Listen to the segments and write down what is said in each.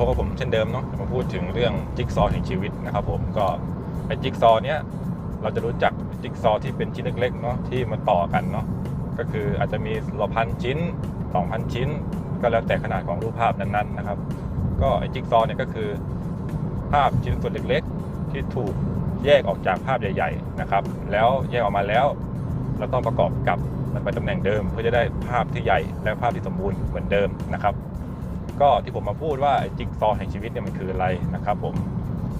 พบกับผมเช่นเดิมเนาะจะมาพูดถึงเรื่องจิ๊กซอว์แห่งชีวิตนะครับผมก็ไอ้จิ๊กซอว์เนี้ยเราจะรู้จักจิ๊กซอว์ที่เป็นชิ้นเล็กๆเนาะที่มาต่อกันเนาะก็คืออาจจะมีละพันชิ้น 2,000 ชิ้น ก็แล้วแต่ขนาดของรูปภาพนั้นๆนะครับ ก็ไอ้จิ๊กซอว์เนี่ยก็คือ ภาพชิ้นส่วนเล็กๆ ที่ถูกแยกออกจากภาพใหญ่ๆนะครับ แล้วแยกออกมาแล้ว เราต้องประกอบกับมันไปตำแหน่งเดิม เพื่อจะได้ภาพที่ใหญ่และภาพที่สมบูรณ์เหมือนเดิมนะครับ ก็ที่ผมมาพูดว่าจิ๊กซอว์แห่งชีวิตเนี่ยมันคืออะไรนะครับผม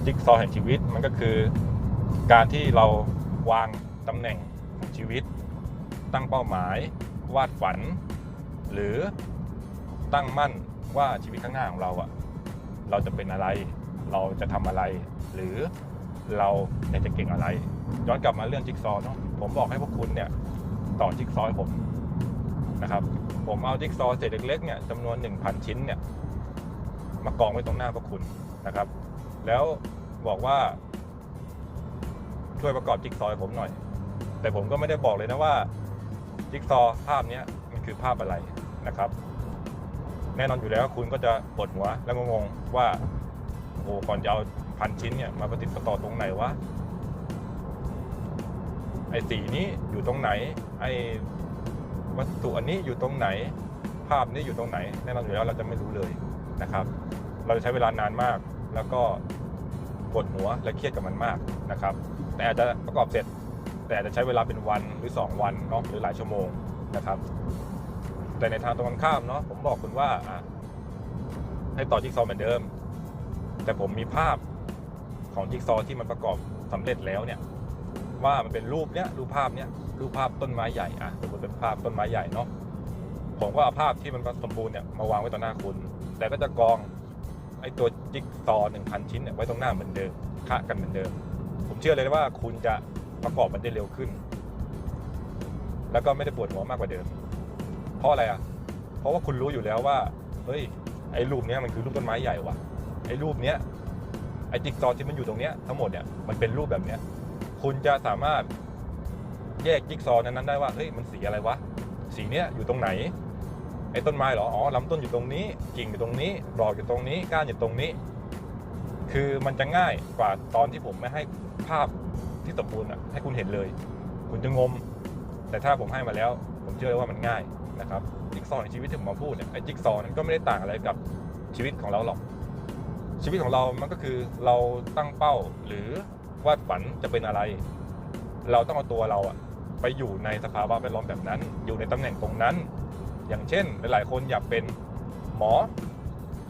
จิ๊กซอว์แห่งชีวิตมันก็คือการที่เราวางตำแหน่งของชีวิต ตั้งเป้าหมาย วาดฝัน หรือตั้งมั่นว่าชีวิตข้างหน้าของเราอะเราจะเป็นอะไร เราจะทำอะไร หรือเราอยากจะเก่งอะไร ย้อนกลับมาเรื่องจิ๊กซอว์เนาะผมบอกให้พวกคุณเนี่ยต่อจิ๊กซอว์ให้ผม นะครับผมเอาจิ๊กซอว์เศษเล็กๆเนี่ยจำนวน 1,000 ชิ้นเนี่ยมากองไว้ตรงหน้าพวกคุณนะครับ แล้วบอกว่า ช่วยประกอบจิ๊กซอว์ผมหน่อย แต่ผมก็ไม่ได้บอกเลยนะว่าจิ๊กซอว์ภาพนี้มันคือภาพอะไรนะครับ แน่นอนอยู่แล้วคุณก็จะปวดหัวและงงว่าโอ้ก่อนจะเอาพันชิ้นเนี่ยมาประติดประต่อตรงไหนวะไอ้สีนี้อยู่ตรงไหน ไอ้ วัสดุอันนี้อยู่ตรงไหน ภาพนี้อยู่ตรงไหนแน่นอนอยู่แล้วเราจะไม่รู้เลยนะครับ เราจะใช้เวลานานมาก แล้วก็ปวดหัวและเครียดกับมันมากนะครับ แต่อาจจะประกอบเสร็จ แต่อาจจะใช้เวลาเป็นวันหรือ 2 วันเนาะหรือหลายชั่วโมงนะครับ แต่ในทางตรงกันข้ามเนาะผมบอกคุณว่าให้ต่อจิ๊กซอว์เหมือนเดิม แต่ผมมีภาพของจิ๊กซอว์ที่มันประกอบสำเร็จแล้วเนี่ยว่ามันเป็นรูปเนี้ยรูปภาพเนี้ย รูปภาพต้นไม้ใหญ่อะสมมติเป็นภาพต้นไม้ใหญ่เนาะผมก็เอาภาพที่มันสมบูรณ์เนี่ยมาวางไว้ต่อหน้าคุณ แต่ก็จะกองไอ้ตัวจิ๊กซอว์หนึ่งพันชิ้นเนี่ยไว้ตรงหน้าเหมือนเดิมคะกันเหมือนเดิม ผมเชื่อเลยว่าคุณจะประกอบมันได้เร็วขึ้น แล้วก็ไม่ได้ปวดหัวมากกว่าเดิม เพราะอะไรอะ เพราะว่าคุณรู้อยู่แล้วว่าเฮ้ยไอ้รูปเนี้ยมันคือรูปต้นไม้ใหญ่ว่ะไอ้รูปเนี้ยไอ้จิ๊กซอว์ที่มันอยู่ตรงเนี้ยทั้งหมดเนี่ยมันเป็นรูปแบบเนี้ยคุณจะสามารถ แยกจิ๊กซอว์นั้นๆได้ว่าเฮ้ยมันสีอะไรวะสีเนี้ยอยู่ตรงไหนไอ้ต้นไม้เหรออ๋อลำต้นอยู่ตรงนี้กิ่งอยู่ตรงนี้ดอกอยู่ตรงนี้ก้านอยู่ตรงนี้ คือมันจะง่ายกว่าตอนที่ผมไม่ให้ภาพที่สมบูรณ์อะให้คุณเห็นเลย คุณจะงม แต่ถ้าผมให้มาแล้ว ผมเชื่อเลยว่ามันง่ายนะครับจิ๊กซอในชีวิตที่ผมมาพูดเนี่ยไอ้จิ๊กซอนั้นก็ไม่ได้ต่างอะไรกับชีวิตของเราหรอก ชีวิตของเรามันก็คือเราตั้งเป้าหรือวาดฝันจะเป็นอะไร เราต้องเอาตัวเราอะ ไปอยู่ในสภาวะแวดล้อมแบบนั้น อยู่ในตำแหน่งตรงนั้น อย่างเช่น หลาย ๆ คนอยากเป็นหมอ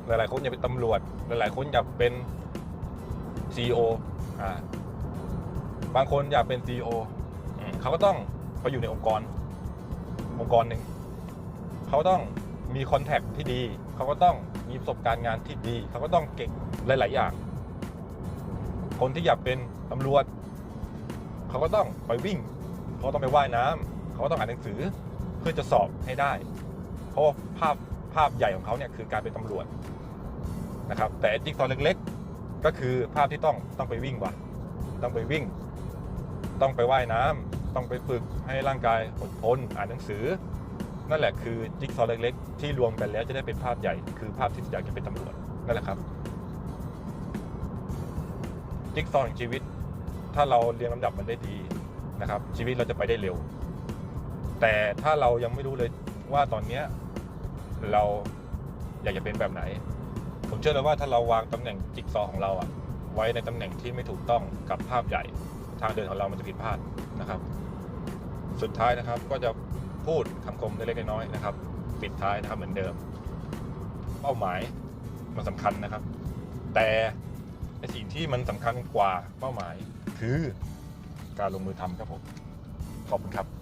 หลาย ๆ คนอยากเป็นตำรวจ หลาย ๆ คนอยากเป็น CEO อ่าบางคนอยากเป็น CEO อืมเขาก็ต้องไปอยู่ในองค์กร องค์กรหนึ่งเขาต้องมีคอนแทคที่ดี เขาก็ต้องมีประสบการณ์งานที่ดี เขาก็ต้องเก่งหลาย ๆ อย่าง คนที่อยากเป็นตำรวจ เขาก็ต้องไปวิ่ง เขาต้องไปว่ายน้ำเขาก็ต้องอ่านหนังสือเพื่อจะสอบให้ได้ เพราะภาพภาพใหญ่ของเขาเนี่ยคือการเป็นตำรวจนะครับ แต่จิ๊กซอว์เล็กๆ ก็คือภาพที่ต้องต้องไปวิ่งว่ะต้องไปวิ่ง ต้องไปว่ายน้ำต้องไปฝึกให้ร่างกายอดทนอ่านหนังสือ นั่นแหละคือจิ๊กซอว์เล็กๆ ที่รวมกันแล้วจะได้เป็นภาพใหญ่ คือภาพที่อยากจะเป็นตำรวจนั่นแหละครับจิ๊กซอว์ของชีวิต ถ้าเราเรียงลำดับมันได้ดี นะครับ ชีวิตเราจะไปได้เร็ว แต่ถ้าเรายังไม่รู้เลยว่าตอนเนี้ยเราอยากจะเป็นแบบไหน ผมเชื่อเลยว่าถ้าเราวางตำแหน่งจิ๊กซอของเราอะไว้ในตำแหน่งที่ไม่ถูกต้องกับภาพใหญ่ทางเดินของเรามันจะผิดพลาดนะครับ สุดท้ายนะครับก็จะพูดคำคมเล็กๆน้อยๆนะครับ ปิดท้ายนะครับเหมือนเดิม เป้าหมายมันสำคัญนะครับ แต่สิ่งที่มันสำคัญกว่าเป้าหมายคือ การลงมือทำครับผม ขอบคุณครับ